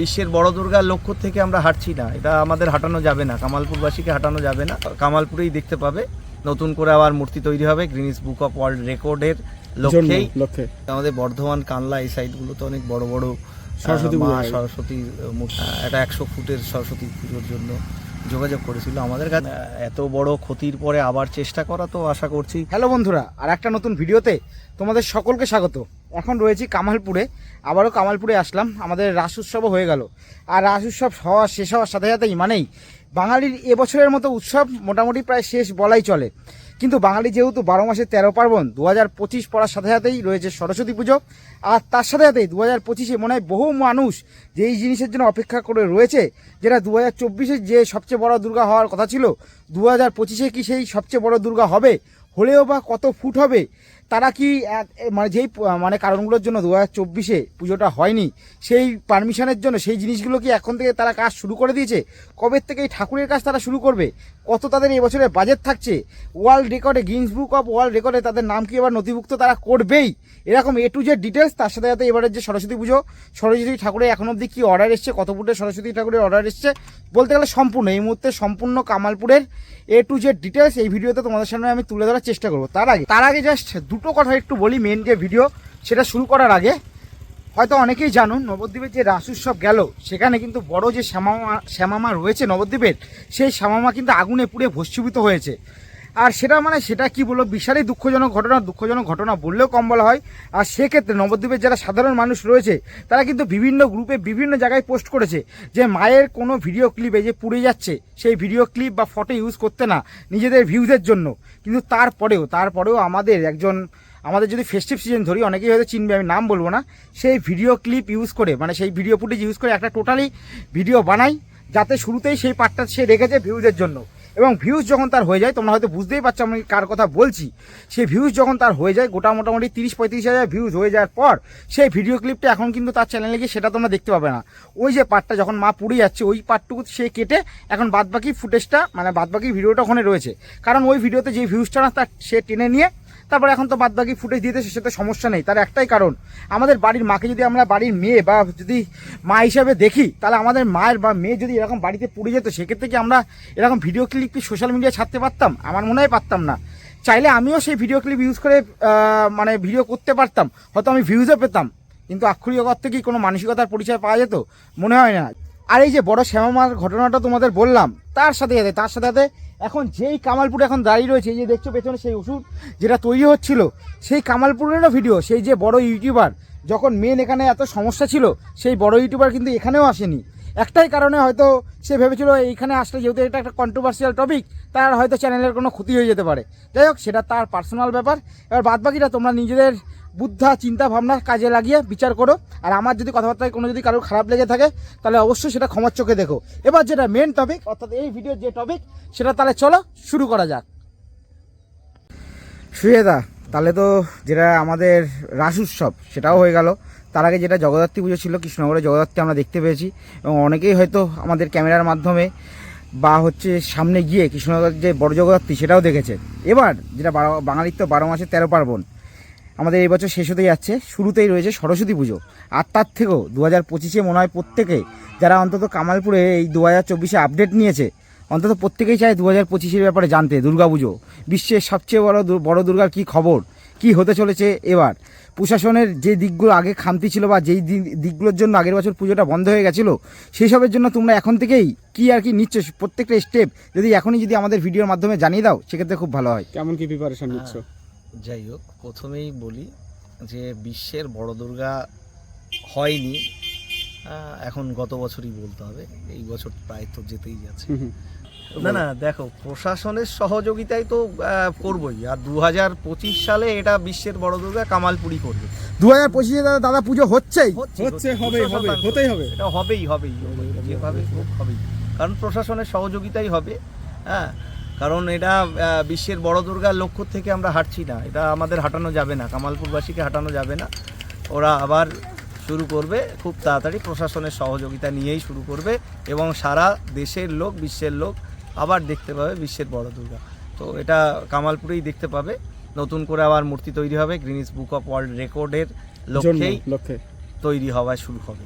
বিশ্বের বড় দুর্গার লক্ষ্য থেকে আমরা হাঁটছি না। এটা আমাদের হাঁটানো যাবে না। কামালপুরবাসীকে হাঁটানো যাবে না। কামালপুরেই দেখতে পাবে। নতুন করে আবার মূর্তি তৈরি হবে। গ্রিনিস বুক অফ ওয়ার্ল্ড রেকর্ডের লক্ষ্যেই। লক্ষ্যে। আমাদের বর্ধমান কানলা এই সাইডগুলোতে অনেক বড় বড় সরস্বতী সরস্বতীর একটা একশো ফুটের সরস্বতী পুজোর জন্য যোগাযোগ করেছিল আমাদের কাছে। এত বড় ক্ষতির পরে আবার চেষ্টা করা তো আশা করছি। হ্যালো বন্ধুরা আর একটা নতুন ভিডিওতে তোমাদের সকলকে স্বাগত। এখন রয়েছি কামালপুরে। আবারও কামালপুরে আসলাম। আমাদের রাস উৎসবও হয়ে গেল। আর রাস উৎসব হওয়া, শেষ হওয়ার সাথে সাথেই মানেই বাঙালির এবছরের মতো উৎসব মোটামুটি প্রায় শেষ বলাই চলে। কিন্তু বাঙালি যেহেতু বারো মাসে তেরো পার্বণ দু হাজার পঁচিশ পড়ার সাথে সাথেই রয়েছে সরস্বতী পুজো। আর তার সাথে সাথেই দু হাজার পঁচিশে মনে হয় বহু মানুষ যে এই জিনিসের জন্য অপেক্ষা করে রয়েছে, যেটা দু হাজার চব্বিশে যে সবচেয়ে বড় দুর্গা হওয়ার কথা ছিল দু হাজার পঁচিশে কি সেই সবচেয়ে বড় দুর্গা হবে? হলেও বা কত ফুট হবে? তারা কি মানে যেই মানে কারণগুলোর জন্য দু হাজার চব্বিশে পুজোটা হয়নি, সেই পারমিশনের জন্য সেই জিনিসগুলো কি এখন থেকে তারা কাজ শুরু করে দিয়েছে? কবে থেকে এই ঠাকুরের কাজ তারা শুরু করবে? কত তাদের এবছরে বাজেট থাকছে? ওয়ার্ল্ড রেকর্ডে গিনস বুক অফ ওয়ার্ল্ড রেকর্ডে তাদের নাম কি এবার নথিভুক্ত তারা করবেই? এরকম এ টু জেড ডিটেলস তার সাথে সাথে এবারের যে সরস্বতী পুজো, সরস্বতী ঠাকুরের এখন অবধি কী অর্ডার এসছে, কত ফুটের সরস্বতী ঠাকুরের অর্ডার এসছে, বলতে গেলে সম্পূর্ণ, এই মুহূর্তে সম্পূর্ণ কামালপুরের এ টু জেড ডিটেলস এই ভিডিওতে তোমাদের সামনে আমি তুলে ধরার চেষ্টা করব। তার আগে তার আগে জাস্ট দুটো কথা একটু বলি মেন যে ভিডিও সেটা শুরু করার আগে। হয়তো অনেকেই জানুন নবদ্বীপের যে রাস উৎসব গেল, সেখানে কিন্তু বড় যে শ্যামামা শ্যামামা রয়েছে নবদ্বীপের, সেই শ্যামামা কিন্তু আগুনে পুড়ে ভস্মীভূত হয়েছে। আর সেটা মানে সেটা কি বলব বিশালই দুঃখজনক ঘটনা দুঃখজনক ঘটনা বললেও কম বলা হয়। আর সেক্ষেত্রে নবদ্বীপের যারা সাধারণ মানুষ রয়েছে, তারা কিন্তু বিভিন্ন গ্রুপে বিভিন্ন জায়গায় পোস্ট করেছে যে মায়ের কোনো ভিডিও ক্লিপে যে পুড়ে যাচ্ছে, সেই ভিডিও ক্লিপ বা ফটো ইউজ করতে না নিজেদের ভিউজের জন্য। কিন্তু তারপরেও তারপরেও আমাদের একজন আমাদের যদি ফেস্টিভ সিজন ধরি, অনেকেই হয়তো চিনবে, আমি নাম বলব না। সেই ভিডিও ক্লিপ ইউজ করে মানে সেই ভিডিও ফুটেজ ইউজ করে একটা টোটালি ভিডিও বানাই, যাতে শুরুতেই সেই পার্টটা সে রেখেছে ভিউজের জন্য। এবং ভিউজ যখন তার হয়ে যায়, তোমরা হয়তো বুঝতেই পারছ আমি কার কথা বলছি। সেই ভিউজ যখন তার হয়ে যায়, গোটা মোটামুটি তিরিশ পঁয়ত্রিশ হাজার ভিউজ হয়ে যাওয়ার পর, সেই ভিডিও ক্লিপটা এখন কিন্তু তার চ্যানেলে গিয়ে সেটা তোমরা দেখতে পাবে না। ওই যে পার্টটা যখন মা পুড়ে যাচ্ছে, ওই পার্টটুকু সে কেটে এখন বাদবাকি ফুটেজটা মানে বাদবাকি ভিডিওটা ওখানে রয়েছে। কারণ ওই ভিডিওতে যে ভিউজটা না, তার সে টেনে নিয়ে তারপর এখন তো বাদ বাকি ফুটেজ দিতে সেটা সমস্যা নেই। তার একটাই কারণ, আমাদের বাড়ির মাকে যদি আমরা বাড়ির মেয়ে বা যদি মা হিসাবে দেখি, তাহলে আমাদের মায়ের বা মেয়ে যদি এরকম বাড়িতে পড়ে যেত, সেক্ষেত্রে কি আমরা এরকম ভিডিও ক্লিপ কি সোশ্যাল মিডিয়ায় ছাড়তে পারতাম? আমার মনে হয় পারতাম না। চাইলে আমিও সেই ভিডিও ক্লিপ ইউজ করে মানে ভিডিও করতে পারতাম। হয়তো আমি ভিউজও পেতাম। কিন্তু আক্ষরিক অর্থে কি কোনো মানসিকতার পরিচয় পাওয়া যেত? মনে হয় না। আর এই যে বড় শ্যামামার ঘটনাটা তোমাদের বললাম, তার সাথে সাথে, তার সাথে সাথে এখন যেই কামালপুরে এখন দাঁড়িয়ে রয়েছে, এই যে দেখছ পেছনে সেই ওষুধ যেটা তৈরি হচ্ছিল, সেই কামালপুরেরও ভিডিও সেই যে বড় ইউটিউবার যখন মেন এখানে এত সমস্যা ছিল, সেই বড় ইউটিউবার কিন্তু এখানেও আসেনি। একটাই কারণে হয়তো সে ভেবেছিল এইখানে আসলে যেহেতু এটা একটা কন্ট্রোভার্সিয়াল টপিক তার হয়তো চ্যানেলের কোনো ক্ষতি হয়ে যেতে পারে। যাই হোক, সেটা তার পার্সোনাল ব্যাপার। এবার বাদবাকিটা তোমরা নিজেদের বুদ্ধা চিন্তা ভাবনা কাজে লাগিয়ে বিচার করো। আর আমার যদি কথাবার্তায় কোনো যদি কারোর খারাপ লেগে থাকে, তাহলে অবশ্যই সেটা ক্ষমার চোখে দেখো। এবার যেটা মেন টপিক অর্থাৎ এই ভিডিওর যে টপিক সেটা তাহলে চলো শুরু করা যাক। সুয়েদা তাহলে তো যেটা আমাদের রাস উৎসব, সেটাও হয়ে গেল। তার আগে যেটা জগদ্ধাত্রী পুজো ছিল, কৃষ্ণনগরে জগদ্ধাত্রী আমরা দেখতে পেয়েছি। এবং অনেকেই হয়তো আমাদের ক্যামেরার মাধ্যমে বা হচ্ছে সামনে গিয়ে কৃষ্ণনগরের যে বড় জগদ্ধাত্রী, সেটাও দেখেছে। এবার যেটা বারো বাঙালির তো বারো মাসে তেরো পার্বণ আমাদের এই বছর শেষ হতে যাচ্ছে। শুরুতেই রয়েছে সরস্বতী পুজো। আর তার থেকেও দু হাজার পঁচিশে মনে হয় প্রত্যেকে যারা অন্তত কামালপুরে এই দু হাজার চব্বিশে আপডেট নিয়েছে, অন্তত প্রত্যেকেই চায় দু হাজার পঁচিশের ব্যাপারে জানতে। দুর্গাপুজো বিশ্বের সবচেয়ে বড় বড় দুর্গার কী খবর? কি হতে চলেছে এবার? প্রশাসনের যে দিকগুলো আগে খামতি ছিল বা যেই দিক- দিকগুলোর জন্য আগের বছর পুজোটা বন্ধ হয়ে গেছিল সেই সবের জন্য তোমরা এখন থেকেই কি আর কি নিচ্ছ? প্রত্যেকটা স্টেপ যদি এখনই যদি আমাদের ভিডিওর মাধ্যমে জানিয়ে দাও, সেক্ষেত্রে খুব ভালো হয়। কেমন কি প্রিপারেশন নিচ্ছ? যাই হোক প্রথমেই বলি যে বিশ্বের বড় দুর্গা হয়নি। এখন গত বছরই বলতে হবে এই বছর প্রায় তো যেতেই যাচ্ছে। না না দেখো প্রশাসনের সহযোগিতায় তো করবই। আর দু হাজার পঁচিশ সালে এটা বিশ্বের বড় দুর্গা কামালপুরি করবে। দু হাজার পঁচিশে দাদা দাদা পুজো হচ্ছেই। হচ্ছে হবে হবে হতেই হবে। এটা হবেই হবেই হবেই, যেভাবে হোক হবেই। কারণ প্রশাসনের সহযোগিতাই হবে। হ্যাঁ কারণ এটা বিশ্বের বড় দুর্গার লক্ষ্য থেকে আমরা হাঁটছি না। এটা আমাদের হাঁটানো যাবে না কামালপুরবাসীকে হাঁটানো যাবে না। ওরা আবার শুরু করবে খুব তাড়াতাড়ি প্রশাসনের সহযোগিতা নিয়েই শুরু করবে এবং সারা দেশের লোক বিশ্বের লোক আবার দেখতে পাবে বিশ্বের বড় দুর্গা। তো এটা কামালপুরেই দেখতে পাবে। নতুন করে আবার মূর্তি তৈরি হবে গ্রিনিস বুক অফ ওয়ার্ল্ড রেকর্ডের লক্ষ্যেই লক্ষ্যে। তৈরি হওয়া শুরু হবে।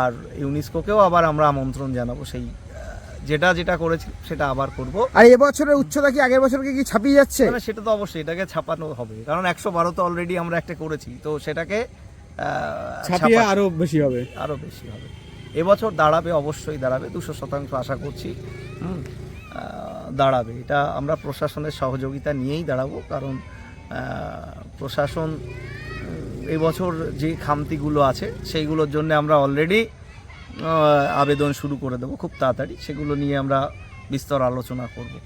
আর ইউনেস্কোকেও আবার আমরা আমন্ত্রণ জানাব সেই যেটা যেটা করেছি সেটা আবার করব। আর এবছরের উচ্চতা কি আগের বছরকে কি ছাপিয়ে যাচ্ছে? মানে সেটা তো অবশ্যই এটাকে ছাপানো হবে। কারণ একশো বারো তো অলরেডি আমরা একটা করেছি তো সেটাকে ছাপিয়ে ছাপা- আরও বেশি হবে। আরও বেশি হবে। এবছর দাঁড়াবে অবশ্যই দাঁড়াবে দুশো শতাংশ আশা করছি। হুম, দাঁড়াবে। এটা আমরা প্রশাসনের সহযোগিতা নিয়েই দাঁড়াবো কারণ প্রশাসন এবছর যে খামতিগুলো আছে সেইগুলোর জন্য আমরা অলরেডি আবেদন শুরু করে দেবো। খুব তাড়াতাড়ি। সেগুলো নিয়ে আমরা বিস্তর আলোচনা করব।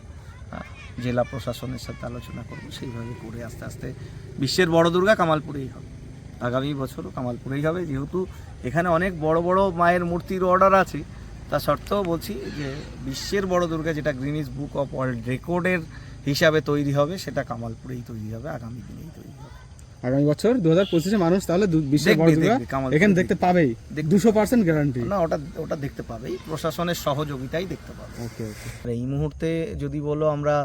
জেলা প্রশাসনের সাথে আলোচনা করব। সেইভাবে করে আস্তে আস্তে বিশ্বের বড় দুর্গা কামালপুরেই হবে। আগামী বছরও কামালপুরেই হবে। যেহেতু এখানে অনেক বড় বড় মায়ের মূর্তির অর্ডার আছে, তা সত্ত্বেও বলছি যে বিশ্বের বড় দুর্গা যেটা গ্রিনিজ বুক অফ ওয়ার্ল্ড রেকর্ডের হিসাবে তৈরি হবে, সেটা কামালপুরেই তৈরি হবে। আগামী দিনেই তৈরি হবে। আগামী বছর দু হাজার পঁচিশে মানুষ তাহলে দু- বিশ্বের দেখবে, বড় দুর্গা এখানে দেখতে পাবেই। দুশো পার্সেন্ট গ্যারান্টি না ওটা ওটা দেখতে পাবেই। প্রশাসনের সহযোগিতাই দেখতে পাবে। ওকে ওকে। এই মুহূর্তে যদি বলো আমরা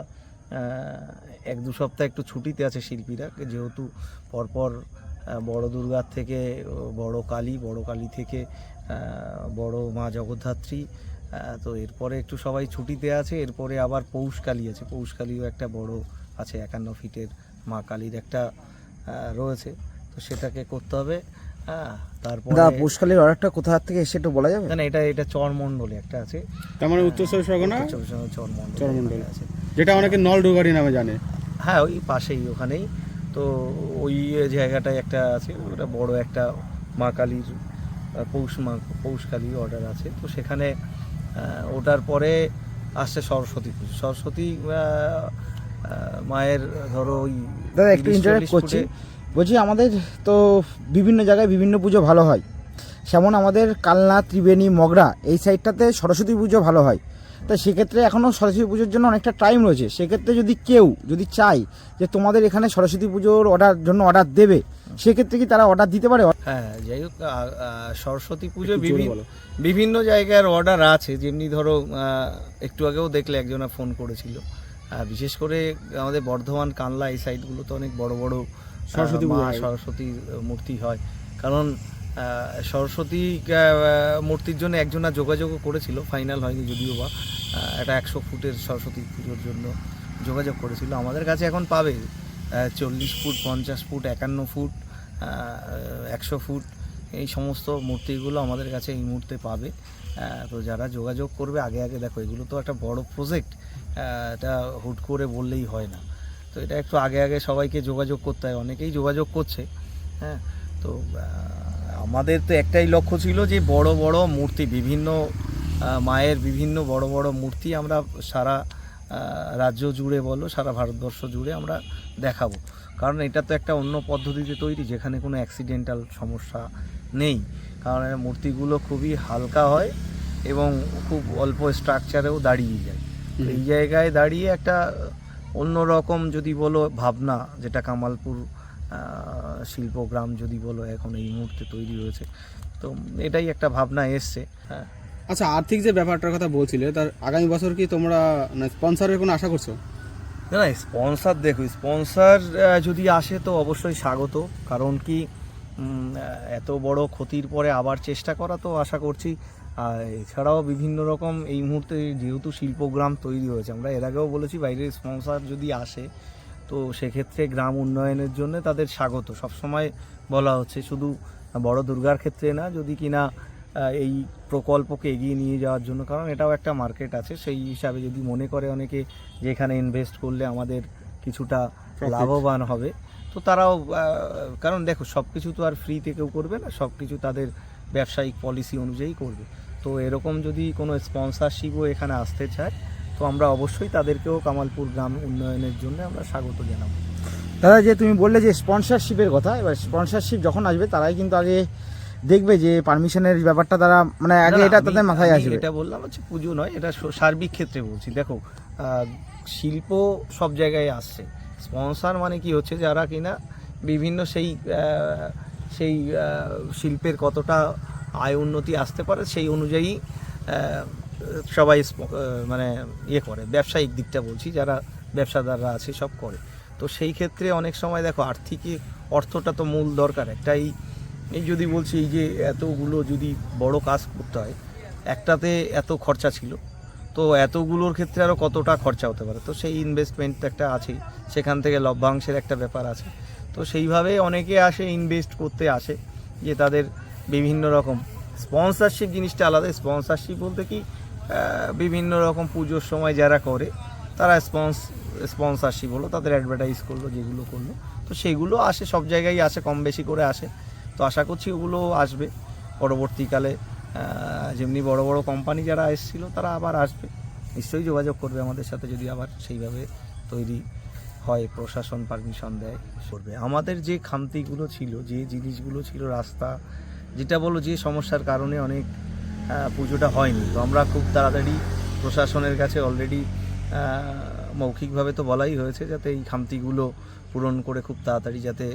এক দু সপ্তাহ একটু ছুটিতে আছে শিল্পীরা যেহেতু পরপর বড় দুর্গার থেকে বড় কালী বড় কালী থেকে বড় মা জগদ্ধাত্রী তো এরপরে একটু সবাই ছুটিতে আছে এরপরে আবার পৌষ কালী আছে। পৌষ কালীও একটা বড় আছে একান্ন ফিটের মা কালীর একটা রয়েছে। তো সেটাকে করতে হবে। হ্যাঁ তারপরে দা পুষ্কালির অর্ডারটা কোথা থেকে এসে একটু বলা যাবে? না এটা এটা চরমণ্ডলে একটা আছে। তার মানে উত্তর চব্বিশ পরগনা? চরমণ্ডল চরমণ্ডল। আছে। যেটা অনেকে নল নামে জানে। হ্যাঁ ওই পাশেই ওখানেই। তো ওই জায়গাটায় একটা আছে। ওটা বড় একটা মা কালীর পৌষ মা পৌষ অর্ডার আছে। তো সেখানে ওটার পরে আসছে সরস্বতী পুজো। সরস্বতী মায়ের ধরো ওই দাদা একটু 30 ইন্টারাক্ট 40 করছি। বলছি আমাদের তো বিভিন্ন জায়গায় বিভিন্ন পুজো ভালো হয়। যেমন আমাদের কালনা ত্রিবেণী মগরা এই সাইডটাতে সরস্বতী পুজো ভালো হয়। তা সেক্ষেত্রে এখনও সরস্বতী পুজোর জন্য অনেকটা টাইম রয়েছে। সেক্ষেত্রে যদি কেউ যদি চায় যে তোমাদের এখানে সরস্বতী পুজোর অর্ডার জন্য অর্ডার দেবে সেক্ষেত্রে কি তারা অর্ডার দিতে পারে? হ্যাঁ যাই হোক সরস্বতী পুজো বিভিন্ন বিভিন্ন জায়গার অর্ডার আছে। যেমনি ধরো একটু আগেও দেখলে একজনা ফোন করেছিল। বিশেষ করে আমাদের বর্ধমান কানলা এই সাইডগুলো তো অনেক বড় বড় সরস্বতী মা। সরস্বতী মূর্তি হয়। কারণ সরস্বতী মূর্তির জন্য একজনা যোগাযোগও করেছিল ফাইনাল হয়নি যদিও বা একটা একশো ফুটের সরস্বতী পুজোর জন্য যোগাযোগ করেছিল। আমাদের কাছে এখন পাবে চল্লিশ ফুট পঞ্চাশ ফুট একান্ন ফুট একশো ফুট এই সমস্ত মূর্তিগুলো আমাদের কাছে এই মুহূর্তে পাবে। তো যারা যোগাযোগ করবে আগে আগে দেখো এগুলো তো একটা বড় প্রজেক্ট এটা হুট করে বললেই হয় না। তো এটা একটু আগে আগে সবাইকে যোগাযোগ করতে হয়। অনেকেই যোগাযোগ করছে হ্যাঁ। তো আমাদের তো একটাই লক্ষ্য ছিল যে বড় বড় মূর্তি, বিভিন্ন মায়ের বিভিন্ন বড় বড় মূর্তি আমরা সারা রাজ্য জুড়ে বলো, সারা ভারতবর্ষ জুড়ে আমরা দেখাবো। কারণ এটা তো একটা অন্য পদ্ধতিতে তৈরি, যেখানে কোনো অ্যাক্সিডেন্টাল সমস্যা নেই। কারণ মূর্তিগুলো খুবই হালকা হয় এবং খুব অল্প স্ট্রাকচারেও দাঁড়িয়ে যায়। এই জায়গায় দাঁড়িয়ে একটা অন্য রকম যদি বলো ভাবনা যেটা কামালপুর শিল্পগ্রাম যদি বলো এখন এই মুহূর্তে তৈরি হয়েছে তো এটাই একটা ভাবনা এসছে। হ্যাঁ। আচ্ছা আর্থিক যে ব্যাপারটার কথা বলছিলে তার আগামী বছর কি তোমরা স্পন্সরের কোনো আশা করছ? না না স্পন্সার দেখো স্পন্সার যদি আসে তো অবশ্যই স্বাগত কারণ কি এত বড় ক্ষতির পরে আবার চেষ্টা করা তো আশা করছি আর এছাড়াও বিভিন্ন রকম এই মুহূর্তে যেহেতু শিল্পগ্রাম তৈরি হয়েছে আমরা এর আগেও বলেছি বাইরের স্পন্সার যদি আসে তো সেক্ষেত্রে গ্রাম উন্নয়নের জন্য তাদের স্বাগত। সবসময় বলা হচ্ছে শুধু বড় দুর্গার ক্ষেত্রে না যদি কিনা এই প্রকল্পকে এগিয়ে নিয়ে যাওয়ার জন্য কারণ এটাও একটা মার্কেট আছে সেই হিসাবে যদি মনে করে অনেকে যে এখানে ইনভেস্ট করলে আমাদের কিছুটা লাভবান হবে তো তারাও কারণ দেখো সব কিছু তো আর ফ্রিতে কেউ করবে না সব কিছু তাদের ব্যবসায়িক পলিসি অনুযায়ী করবে। তো এরকম যদি কোনো স্পন্সারশিপও এখানে আসতে চায় তো আমরা অবশ্যই তাদেরকেও কামালপুর গ্রাম উন্নয়নের জন্য আমরা স্বাগত জানাব। দাদা যে তুমি বললে যে স্পন্সরশিপের কথা এবার স্পন্সরশিপ যখন আসবে তারাই কিন্তু আগে দেখবে যে পারমিশনের ব্যাপারটা তারা মানে আগে এটা তাদের মাথায় আসবে। এটা বললাম হচ্ছে পুজো নয় এটা সার্বিক ক্ষেত্রে বলছি। দেখো শিল্প সব জায়গায় আসছে। স্পন্সর মানে কি হচ্ছে যারা কিনা বিভিন্ন সেই সেই শিল্পের কতটা আয় উন্নতি আসতে পারে, সেই অনুযায়ী সবাই মানে ইয়ে করে। ব্যবসায়িক দিকটা বলছি, যারা ব্যবসাদাররা আছে সব করে। তো সেই ক্ষেত্রে অনেক সময় দেখো, আর্থিক, অর্থটা তো মূল দরকার। একটাই, এই যদি বলছি, এই যে এতগুলো যদি বড় কাজ করতে হয়, একটাতে এত খরচা ছিল, তো এতগুলোর ক্ষেত্রে আরও কতটা খরচা হতে পারে? তো সেই ইনভেস্টমেন্ট একটা আছেই। সেখান থেকে লভ্যাংশের একটা ব্যাপার আছে। তো সেইভাবে অনেকে আসে ইনভেস্ট করতে আসে, যে তাদের বিভিন্ন রকম স্পন্সরশিপ জিনিসটা আলাদা। স্পন্সরশিপ বলতে কি বিভিন্ন রকম পুজোর সময় যারা করে, তারা স্পন্স স্পন্সরশিপ হলো, তাদের অ্যাডভার্টাইজ করল, যেগুলো করল। তো সেগুলো আসে, সব জায়গায় আসে, কম বেশি করে আসে। তো আশা করছি ওগুলো আসবে। পরবর্তীকালে যেমনি বড় বড় কোম্পানি যারা এসেছিল, তারা আবার আসবে। নিশ্চয়ই যোগাযোগ করবে আমাদের সাথে, যদি আবার সেইভাবে তৈরি হয়, প্রশাসন পারমিশন দেয়, করবে। আমাদের যে খামতিগুলো ছিল, যে জিনিসগুলো ছিল, রাস্তা যেটা বলো যে সমস্যার কারণে অনেক পুজোটা হয়নি। তো আমরা খুব তাড়াতাড়ি প্রশাসনের কাছে অলরেডি মৌখিকভাবে তো বলাই হয়েছে যাতে এই খামতিগুলো পূরণ করে খুব তাড়াতাড়ি যাতে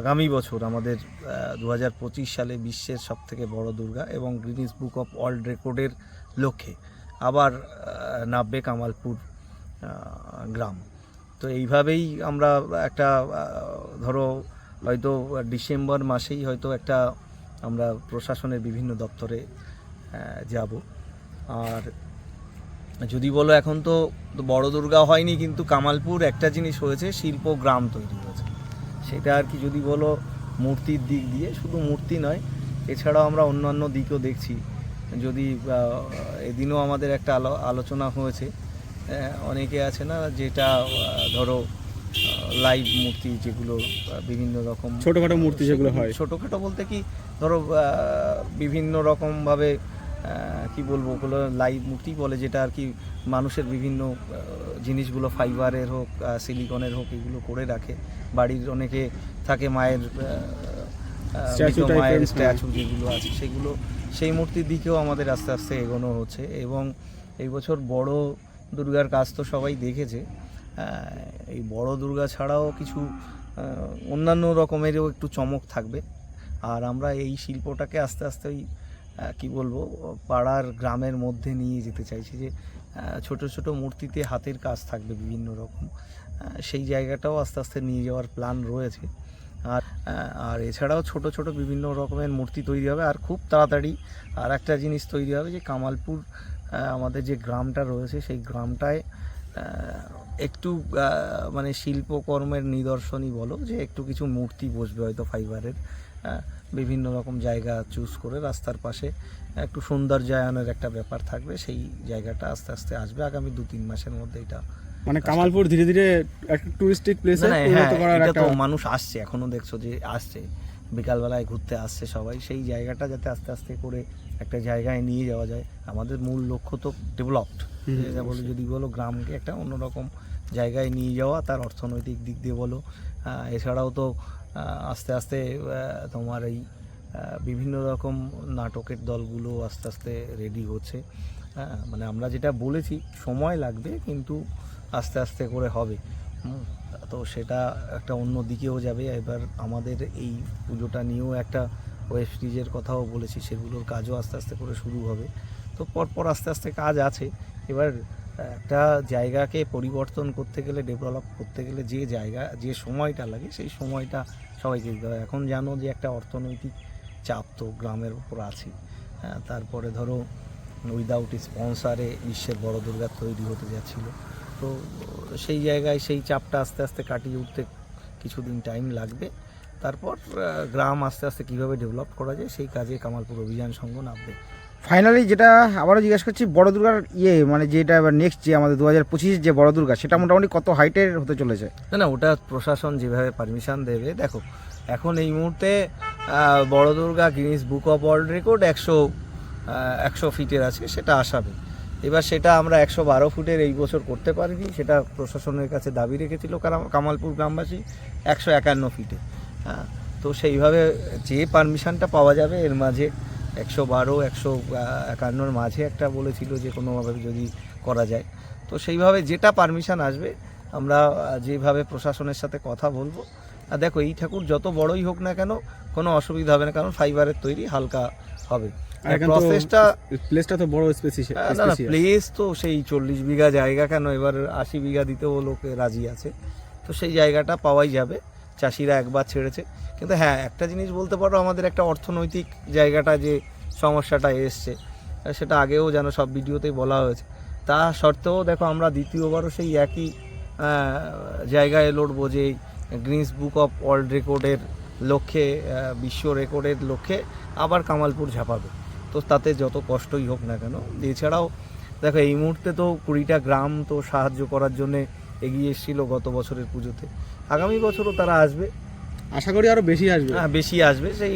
আগামী বছর আমাদের দু হাজার পঁচিশ সালে বিশ্বের সবথেকে বড় দুর্গা এবং গ্রিনিস বুক অফ ওয়ার্ল্ড রেকর্ডের লক্ষ্যে আবার নামবে কামালপুর গ্রাম। তো এইভাবেই আমরা একটা ধরো হয়তো ডিসেম্বর মাসেই হয়তো একটা আমরা প্রশাসনের বিভিন্ন দপ্তরে যাব। আর যদি বলো এখন তো বড় দুর্গা হয়নি, কিন্তু কামালপুর একটা জিনিস হয়েছে, শিল্প গ্রাম তৈরি হয়েছে। সেটা আর কি যদি বলো মূর্তির দিক দিয়ে, শুধু মূর্তি নয়, এছাড়াও আমরা অন্যান্য দিকও দেখছি। যদি এদিনও আমাদের একটা আলো- আলোচনা হয়েছে অনেকে আছে না, যেটা ধরো লাইভ মূর্তি যেগুলো বিভিন্ন রকম ছোটখাটো মূর্তি যেগুলো হয়। ছোটোখাটো বলতে কি ধরো বিভিন্ন রকমভাবে কি বলব ওগুলো লাইভ মূর্তি বলে যেটা আর কি মানুষের বিভিন্ন জিনিসগুলো ফাইবারের হোক সিলিকনের হোক এগুলো করে রাখে বাড়ির অনেকে থাকে মায়ের মায়ের। স্ট্যাচু যেগুলো আছে সেগুলো সেই মূর্তির দিকেও আমাদের আস্তে আস্তে এগোনো হচ্ছে এবং এই বছর বড় দুর্গার কাজ তো সবাই দেখেছে এই বড় দুর্গা ছাড়াও কিছু অন্যান্য রকমেরও একটু চমক থাকবে। আর আমরা এই শিল্পটাকে আস্তে আস্তে ওই কি বলব, পাড়ার গ্রামের মধ্যে নিয়ে যেতে চাইছি যে ছোট ছোট মূর্তিতে হাতের কাজ থাকবে বিভিন্ন রকম। সেই জায়গাটাও আস্তে আস্তে নিয়ে যাওয়ার প্ল্যান রয়েছে। আর আর এছাড়াও ছোট ছোট বিভিন্ন রকমের মূর্তি তৈরি হবে। আর খুব তাড়াতাড়ি আর একটা জিনিস তৈরি হবে যে, কামালপুর আমাদের যে গ্রামটা রয়েছে, সেই গ্রামটায় একটু মানে শিল্পকর্মের নিদর্শনই বলো যে একটু কিছু মূর্তি বসবে হয়তো ফাইবারের বিভিন্ন রকম জায়গা চুজ করে রাস্তার পাশে একটু সৌন্দর্যায়নের একটা ব্যাপার থাকবে সেই জায়গাটা আস্তে আস্তে আসবে আগামী দু তিন মাসের মধ্যে এটা মানে কামালপুর ধীরে ধীরে একটা টুরিস্টিক প্লেসে হ্যাঁ, এটা তো মানুষ আসছে এখনও দেখছ যে আসছে। বিকালবেলায় ঘুরতে আসছে সবাই। সেই জায়গাটা যাতে আস্তে আস্তে করে একটা জায়গায় নিয়ে যাওয়া যায় আমাদের মূল লক্ষ্য তো ডেভেলপড যেটা বলো যদি বলো গ্রামকে একটা অন্যরকম জায়গায় নিয়ে যাওয়া তার অর্থনৈতিক দিক দিয়ে বলো। এছাড়াও তো আস্তে আস্তে তোমার এই বিভিন্ন রকম নাটকের দলগুলো আস্তে আস্তে রেডি হচ্ছে। হ্যাঁ মানে আমরা যেটা বলেছি সময় লাগবে কিন্তু আস্তে আস্তে করে হবে। তো সেটা একটা অন্য দিকেও যাবে। এবার আমাদের এই পুজোটা নিয়েও একটা ওয়েব সিরিজের কথাও বলেছি সেগুলোর কাজও আস্তে আস্তে করে শুরু হবে। তো পরপর আস্তে আস্তে কাজ আছে। এবার একটা জায়গাকে পরিবর্তন করতে গেলে ডেভেলপ করতে গেলে যে জায়গা যে সময়টা লাগে সেই সময়টা সবাইকে দিতে হয় এখন জানো যে একটা অর্থনৈতিক চাপ তো গ্রামের উপর আছে হ্যাঁ, তারপরে ধরো উইদাউট স্পন্সারে বিশ্বের বড় দুর্গা তৈরি হতে যাচ্ছিল। তো সেই জায়গায় সেই চাপটা আস্তে আস্তে কাটিয়ে উঠতে কিছুদিন টাইম লাগবে। তারপর গ্রাম আস্তে আস্তে কীভাবে ডেভেলপ করা যায় সেই কাজে কামালপুর অভিযান সংঘ নামবে। ফাইনালি যেটা আবারও জিজ্ঞেস করছি বড় দুর্গার ইয়ে মানে যেটা এবার নেক্সট যে আমাদের দু হাজার পঁচিশের যে বড় দুর্গা সেটা মোটামুটি কত হাইটের হতে চলেছে? না না ওটা প্রশাসন যেভাবে পারমিশন দেবে দেখো এখন এই মুহূর্তে বড় Durga Guinness book of world record একশো একশো ফিটের আছে সেটা আসাবে। এবার সেটা আমরা একশো বারো ফুটের এই বছর করতে পারিনি, সেটা প্রশাসনের কাছে দাবি রেখেছিল কামালপুর গ্রামবাসী একশো একান্ন ফিটে। হ্যাঁ তো সেইভাবে যে পারমিশনটা পাওয়া যাবে, এর মাঝে একশো বারো, একশো একান্নর মাঝে একটা বলেছিল যে কোনোভাবে যদি করা যায়। তো সেইভাবে যেটা পারমিশন আসবে, আমরা যেভাবে প্রশাসনের সাথে কথা বলব। আর দেখো, এই ঠাকুর যত বড়ই হোক না কেন, কোনো অসুবিধা হবে না, কারণ ফাইবারের তৈরি হালকা হবে। প্রসেসটা প্লেসটা তো বড় স্পেসিস না না প্লেস তো সেই চল্লিশ বিঘা জায়গা কেন? এবার আশি বিঘা দিতেও লোকে রাজি আছে। তো সেই জায়গাটা পাওয়াই যাবে। চাষিরা একবার ছেড়েছে। কিন্তু হ্যাঁ একটা জিনিস বলতে পারো আমাদের একটা অর্থনৈতিক জায়গাটা যে সমস্যাটা এসছে সেটা আগেও যেন সব ভিডিওতেই বলা হয়েছে। তা সত্ত্বেও দেখো আমরা দ্বিতীয়বারও সেই একই জায়গায় লড়বো যে গ্রিনস বুক অফ ওয়ার্ল্ড রেকর্ডের লক্ষ্যে বিশ্ব রেকর্ডের লক্ষ্যে আবার কামালপুর ঝাঁপাবে। তো তাতে যত কষ্টই হোক না কেন এছাড়াও দেখো এই মুহূর্তে তো কুড়িটা গ্রাম তো সাহায্য করার জন্যে এগিয়ে এসেছিল গত বছরের পুজোতে। আগামী বছরও তারা আসবে। আশা করি আরও বেশি আসবে। হ্যাঁ বেশি আসবে। সেই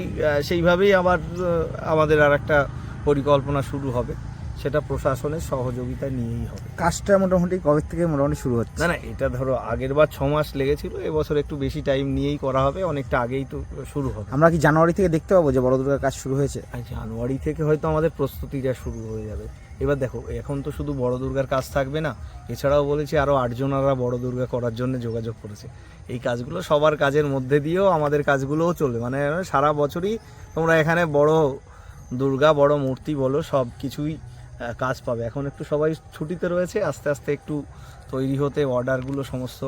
সেইভাবেই আবার আমাদের আর একটা পরিকল্পনা শুরু হবে। সেটা প্রশাসনের সহযোগিতা নিয়েই হবে। কাজটা মোটামুটি কবে থেকে মোটামুটি শুরু হচ্ছে? না না এটা ধরো আগের বার ছ মাস লেগেছিল এবছর একটু বেশি টাইম নিয়েই করা হবে অনেকটা আগেই তো শুরু হবে। আমরা কি জানুয়ারি থেকে দেখতে পাবো যে বড় দুর্গার কাজ শুরু হয়েছে? আর জানুয়ারি থেকে হয়তো আমাদের প্রস্তুতিটা শুরু হয়ে যাবে। এবার দেখো এখন তো শুধু বড় দুর্গার কাজ থাকবে না এছাড়াও বলেছি আরও আটজনারা বড় দুর্গা করার জন্য যোগাযোগ করেছে। এই কাজগুলো সবার কাজের মধ্যে দিয়েও আমাদের কাজগুলোও চলবে। মানে সারা বছরই তোমরা এখানে বড় দুর্গা বড় মূর্তি বলো সব কিছুই কাজ পাবে। এখন একটু সবাই ছুটিতে রয়েছে, আস্তে আস্তে একটু তৈরি হতে, অর্ডারগুলো সমস্ত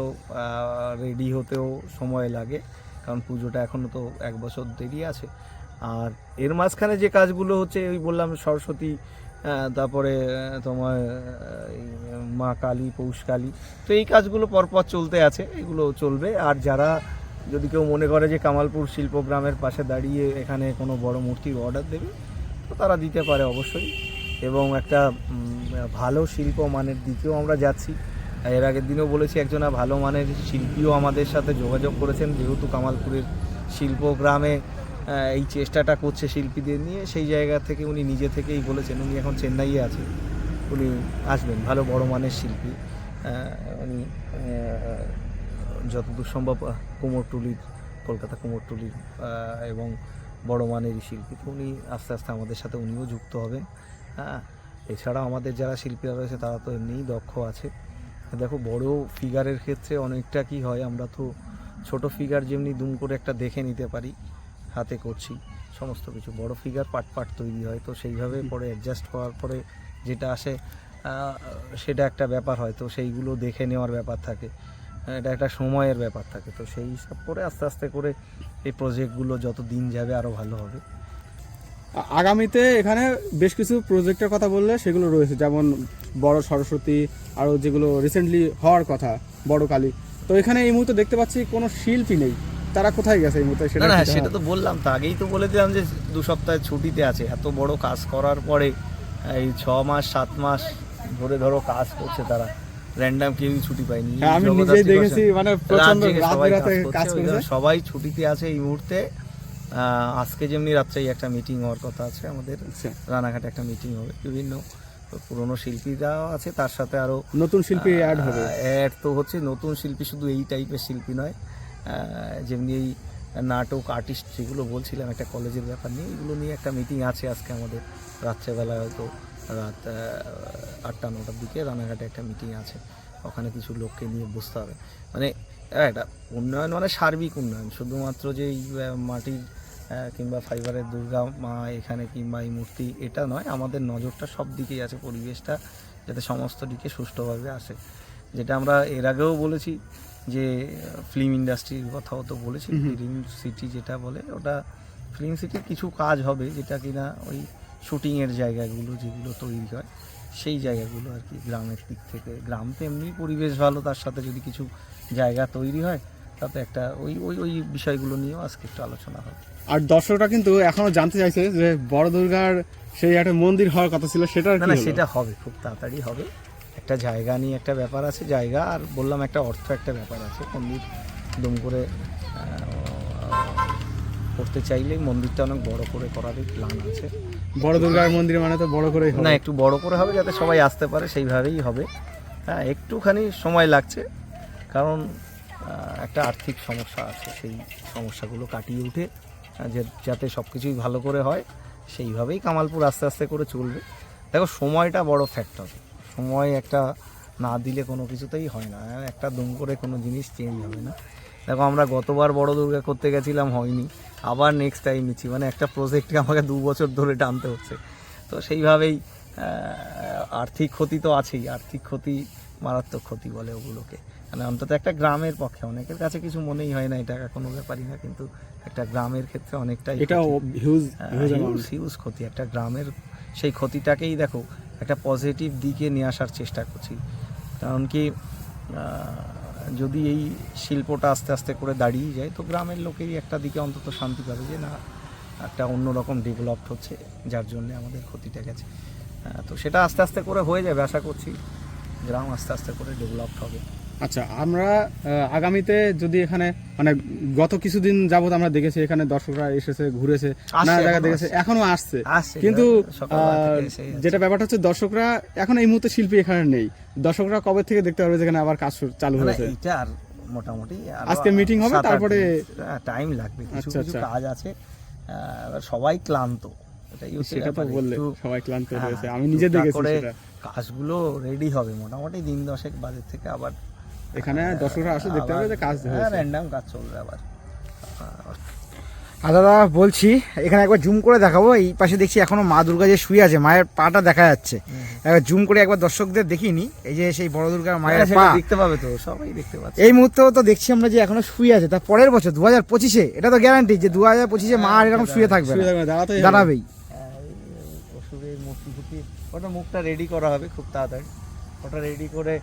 রেডি হতেও সময় লাগে, কারণ পুজোটা এখনও তো এক বছর দেরি আছে। আর এর মাঝখানে যে কাজগুলো হচ্ছে, ওই বললাম সরস্বতী তারপরে তোমার মা কালী, পৌষ কালী, তো এই কাজগুলো পরপর চলতে আছে, এগুলো চলবে। আর যারা যদি কেউ মনে করে যে কামালপুর শিল্পগ্রামের পাশে দাঁড়িয়ে এখানে কোনো বড় মূর্তির অর্ডার দেবে, তো তারা দিতে পারে অবশ্যই। এবং একটা ভালো শিল্প মানের দিকেও আমরা যাচ্ছি। এর আগের দিনেও বলেছি, একজনা ভালো মানের শিল্পীও আমাদের সাথে যোগাযোগ করেছেন। যেহেতু কামালপুরের শিল্প গ্রামে এই চেষ্টাটা করছে শিল্পীদের নিয়ে, সেই জায়গা থেকে উনি নিজে থেকেই বলেছেন, উনি এখন চেন্নাইয়ে আছে উনি আসবেন, ভালো বড় মানের শিল্পী। উনি যতদূর সম্ভব কুমোরটুলির কলকাতা কুমোরটুলির এবং বড় মানেরই শিল্পী। তো উনি আস্তে আস্তে আমাদের সাথে উনিও যুক্ত হবেন। হ্যাঁ এছাড়াও আমাদের যারা শিল্পীরা রয়েছে তারা তো এমনিই দক্ষ আছে। দেখো বড় ফিগারের ক্ষেত্রে অনেকটা কি হয় আমরা তো ছোট ফিগার যেমনি দুম করে একটা দেখে নিতে পারি হাতে করছি সমস্ত কিছু। বড় ফিগার পাট পাট তৈরি হয় তো সেইভাবে পরে অ্যাডজাস্ট হওয়ার পরে যেটা আসে সেটা একটা ব্যাপার হয় তো সেইগুলো দেখে নেওয়ার ব্যাপার থাকে। এটা একটা সময়ের ব্যাপার থাকে তো সেই হিসাব করে আস্তে আস্তে করে এই প্রজেক্টগুলো যত দিন যাবে আরও ভালো হবে। আগামীতে এখানে বেশ কিছু প্রজেক্টের কথা বললে সেগুলো রয়েছে যেমন বড় সরস্বতী আরও যেগুলো রিসেন্টলি হওয়ার কথা বড় কালী। তো এখানে এই মুহূর্তে দেখতে পাচ্ছি কোনো শিল্পী নেই। তারা কোথায় গেছে এই মুহূর্তে? না না সেটা তো বললাম তো আগেই তো বলে দিলাম যে দু সপ্তাহে ছুটিতে আছে। এত বড় কাজ করার পরে এই ছ মাস সাত মাস ধরে ধরো কাজ করছে তারা। র্যান্ডাম কেউই ছুটি পায়নি। হ্যাঁ, আমি নিজেই দেখেছি মানে প্রচণ্ড রাত রাতে কাজ করছে সবাই ছুটিতে আছে এই মুহূর্তে। আজকে যেমনি রাত্রেই একটা মিটিং হওয়ার কথা আছে আমাদের আচ্ছা। রানাঘাটে একটা মিটিং হবে। বিভিন্ন পুরনো শিল্পীরাও আছে তার সাথে আরও নতুন শিল্পী অ্যাড হবে। অ্যাড তো হচ্ছে নতুন শিল্পী শুধু এই টাইপের শিল্পী নয় যেমনি এই নাটক আর্টিস্ট যেগুলো বলছিলাম একটা কলেজের ব্যাপার নিয়ে এগুলো নিয়ে একটা মিটিং আছে আজকে আমাদের রাত্রেবেলা হয়তো রাত আটটা নটার দিকে রানাঘাটে একটা মিটিং আছে। ওখানে কিছু লোককে নিয়ে বসতে হবে। মানে একটা উন্নয়ন মানে সার্বিক উন্নয়ন শুধুমাত্র যে এই মাটির কিংবা ফাইবারের দুর্গা মা এখানে কিংবা এই মূর্তি এটা নয় আমাদের নজরটা সব দিকেই আছে পরিবেশটা যাতে সমস্ত দিকে সুষ্ঠুভাবে আসে। যেটা আমরা এর আগেও বলেছি যে ফিল্ম ইন্ডাস্ট্রির কথাও তো বলেছি। ফিল্ম সিটি যেটা বলে ওটা ফিল্ম সিটির কিছু কাজ হবে যেটা কিনা ওই শুটিংয়ের জায়গাগুলো যেগুলো তৈরি হয় সেই জায়গাগুলো আর কি গ্রামের দিক থেকে। গ্রাম তো এমনি পরিবেশ ভালো তার সাথে যদি কিছু জায়গা তৈরি হয় তাতে একটা ওই ওই ওই বিষয়গুলো নিয়েও আজকে একটু আলোচনা হবে। আর দর্শকরা কিন্তু এখনও জানতে চাইছে যে বড় দুর্গার সেই একটা মন্দির হওয়ার কথা ছিল সেটা না? সেটা হবে খুব তাড়াতাড়ি হবে। একটা জায়গা নিয়ে একটা ব্যাপার আছে জায়গা আর বললাম একটা অর্থ একটা ব্যাপার আছে। মন্দির দম করে করতে চাইলে মন্দিরটা অনেক বড় করে করার প্ল্যান আছে। বড় দুর্গার মন্দির মানে তো বড় করেই হবে। না একটু বড় করে হবে যাতে সবাই আসতে পারে সেইভাবেই হবে। হ্যাঁ একটুখানি সময় লাগছে কারণ একটা আর্থিক সমস্যা আছে সেই সমস্যাগুলো কাটিয়ে উঠে যে যাতে সব কিছুই ভালো করে হয়, সেইভাবেই কামালপুর আস্তে আস্তে করে চলবে। দেখো, সময়টা বড় ফ্যাক্টর সময় একটা না দিলে কোনো কিছুতেই হয় না। একটা দুম করে কোনো জিনিস চেঞ্জ হবে না। দেখো, আমরা গতবার বড় দুর্গা করতে গেছিলাম, হয়নি। আবার নেক্সট টাইম নিচ্ছি। মানে একটা প্রজেক্টকে আমাকে দু বছর ধরে টানতে হচ্ছে। তো সেইভাবেই আর্থিক ক্ষতি তো আছেই। আর্থিক ক্ষতি মারাত্মক ক্ষতি বলে ওগুলোকে। মানে অন্তত একটা গ্রামের পক্ষে। অনেকের কাছে কিছু মনেই হয় না এটা কোনো ব্যাপারই না কিন্তু একটা গ্রামের ক্ষেত্রে অনেকটাই এটা হিউজ হিউজ হিউজ ক্ষতি। একটা গ্রামের সেই ক্ষতিটাকেই দেখো একটা পজিটিভ দিকে নিয়ে আসার চেষ্টা করছি। কারণ কি যদি এই শিল্পটা আস্তে আস্তে করে দাঁড়িয়ে যায় তো গ্রামের লোকেই একটা দিকে অন্তত শান্তি পাবে যে না একটা অন্যরকম ডেভেলপড হচ্ছে যার জন্য আমাদের ক্ষতিটা গেছে। তো সেটা আস্তে আস্তে করে হয়ে যাবে আশা করছি। গ্রাম আস্তে আস্তে করে ডেভেলপড হবে। আচ্ছা আমরা আগামীতে যদি এখানে মানে গত কিছুদিন যাবত আমরা দেখেছি এখানে দর্শকরা এসেছে ঘুরেছে নানা জায়গা দেখেছে এখনও আসছে। কিন্তু। যেটা ব্যাপারটা হচ্ছে দর্শকরা এখন এই মুহূর্তে শিল্পী এখানে নেই। দর্শকরা কবে থেকে দেখতে পারবে যেখানে আবার কাজ চালু মানে হয়েছে? আর মোটামুটি আজকে meeting হবে, তারপরে- হ্যাঁ, টাইম লাগবে কিছু আচ্ছা, কিছু আচ্ছা। কাজ আছে। সবাই ক্লান্ত সেটা তো বললে সবাই ক্লান্ত হ্যাঁ, হয়েছে আমি নিজে দেখেছি সেটা। কাজগুলো রেডি হবে মোটামুটি দিন দশেক বাজে থেকে আবার এখানে দর্শকরা আসলে দেখতে পাবে যে কাজ র্যান্ডাম কাজ চলবে আবার। আর দাদা বলছি এখানে একবার জুম করে দেখাবো। এই পাশে দেখছি এখনও মা দুর্গা যে শুয়ে আছে মায়ের পাটা দেখা যাচ্ছে। একবার জুম করে একবার দর্শকদের দেখিনি। এই যে সেই বড় দুর্গার মায়ের হ্যাঁ, পা। দেখতে পাবে তো সবাই দেখতে পাচ্ছে। এই মুহূর্তেও তো দেখছি আমরা যে এখনও শুয়ে আছে। তার পরের বছর দু হাজার পঁচিশে এটা তো গ্যারান্টি যে দু হাজার পঁচিশে মা আর এরকম শুয়ে থাকবে। দাঁড়াবেই। হ্যাঁ, ওটা মুখটা রেডি করা হবে খুব তাড়াতাড়ি। ওটা রেডি করে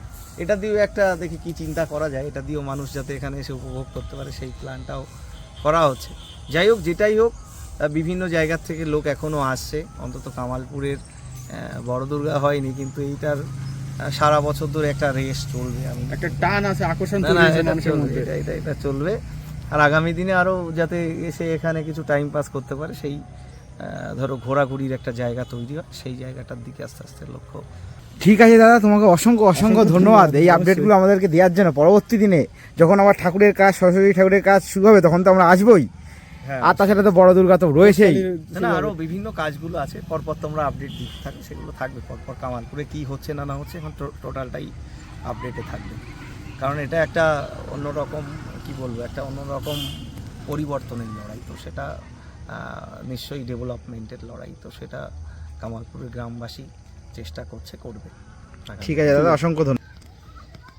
এটা দিয়েও একটা দেখি কি চিন্তা করা যায় এটা দিয়েও মানুষ যাতে এখানে এসে উপভোগ করতে পারে সেই প্ল্যানটাও করা হচ্ছে। যাই হোক যেটাই হোক বিভিন্ন জায়গার থেকে লোক এখনও আসছে অন্তত কামালপুরের বড় দুর্গা হয়নি কিন্তু এইটার সারা বছর ধরে একটা রেস চলবে আমি একটা টান আছে আকর্ষণ এটা এটা চলবে। আর আগামী দিনে আরও যাতে এসে এখানে কিছু টাইম পাস করতে পারে সেই ধরো ঘোরাঘুরির একটা জায়গা তৈরি হয় সেই জায়গাটার দিকে আস্তে আস্তে লক্ষ্য ঠিক আছে দাদা তোমাকে অসংখ্য অসংখ্য ধন্যবাদ। এই আপডেটগুলো আমাদেরকে দেওয়ার জন্য। পরবর্তী দিনে যখন আমার ঠাকুরের কাজ সরস্বতী ঠাকুরের কাজ শুরু হবে তখন তো আমরা আসবোই। হ্যাঁ। আর তাছাড়া তো বড় দুর্গা তো রয়েছেই। না, আরও বিভিন্ন কাজগুলো আছে। পরপর তোমরা আপডেট দিতে থাকবে সেগুলো থাকবে। পরপর কামালপুরে কি হচ্ছে না না হচ্ছে এখন টোটালটাই আপডেটে থাকবে। কারণ এটা একটা অন্যরকম কি বলব একটা অন্যরকম পরিবর্তনের লড়াই। তো সেটা নিশ্চয়ই ডেভেলপমেন্টের লড়াই। তো সেটা কামালপুরের গ্রামবাসী চেষ্টা করছে করবে। ঠিক আছে দাদা অসংখ্য ধন্যবাদ।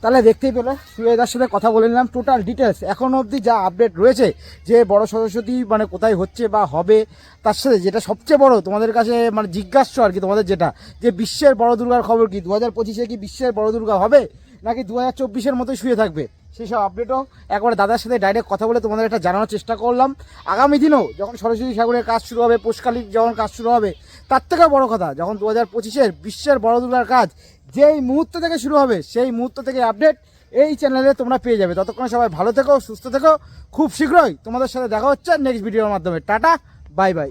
তাহলে দেখতেই পেলে সুয়েদার সাথে কথা বলে নিলাম টোটাল ডিটেলস এখন অবধি যা আপডেট রয়েছে যে বড় সরস্বতী মানে কোথায় হচ্ছে বা হবে তার সাথে যেটা সবচেয়ে বড় তোমাদের কাছে মানে জিজ্ঞাস্য আর কি তোমাদের যেটা যে বিশ্বের বড় দুর্গার খবর কি? দু হাজার পঁচিশে কি বিশ্বের বড় দুর্গা হবে? নাকি দু হাজার চব্বিশের মতোই শুয়ে থাকবে? সেই সব আপডেটও একবার দাদার সাথে ডাইরেক্ট কথা বলে তোমাদের একটা জানানোর চেষ্টা করলাম। আগামী দিনেও যখন সরস্বতী ঠাকুরের কাজ শুরু হবে পোষকালীর যখন কাজ শুরু হবে, তার থেকেও বড় কথা, যখন দু হাজার পঁচিশের বিশ্বের বড় দুর্গার কাজ, যেই মুহূর্ত থেকে শুরু হবে, সেই মুহূর্ত থেকে আপডেট এই চ্যানেলে তোমরা পেয়ে যাবে। ততক্ষণে সবাই ভালো থেকো, সুস্থ থেকো। খুব শীঘ্রই তোমাদের সাথে দেখা হচ্ছে নেক্সট ভিডিওর মাধ্যমে। Tata bye bye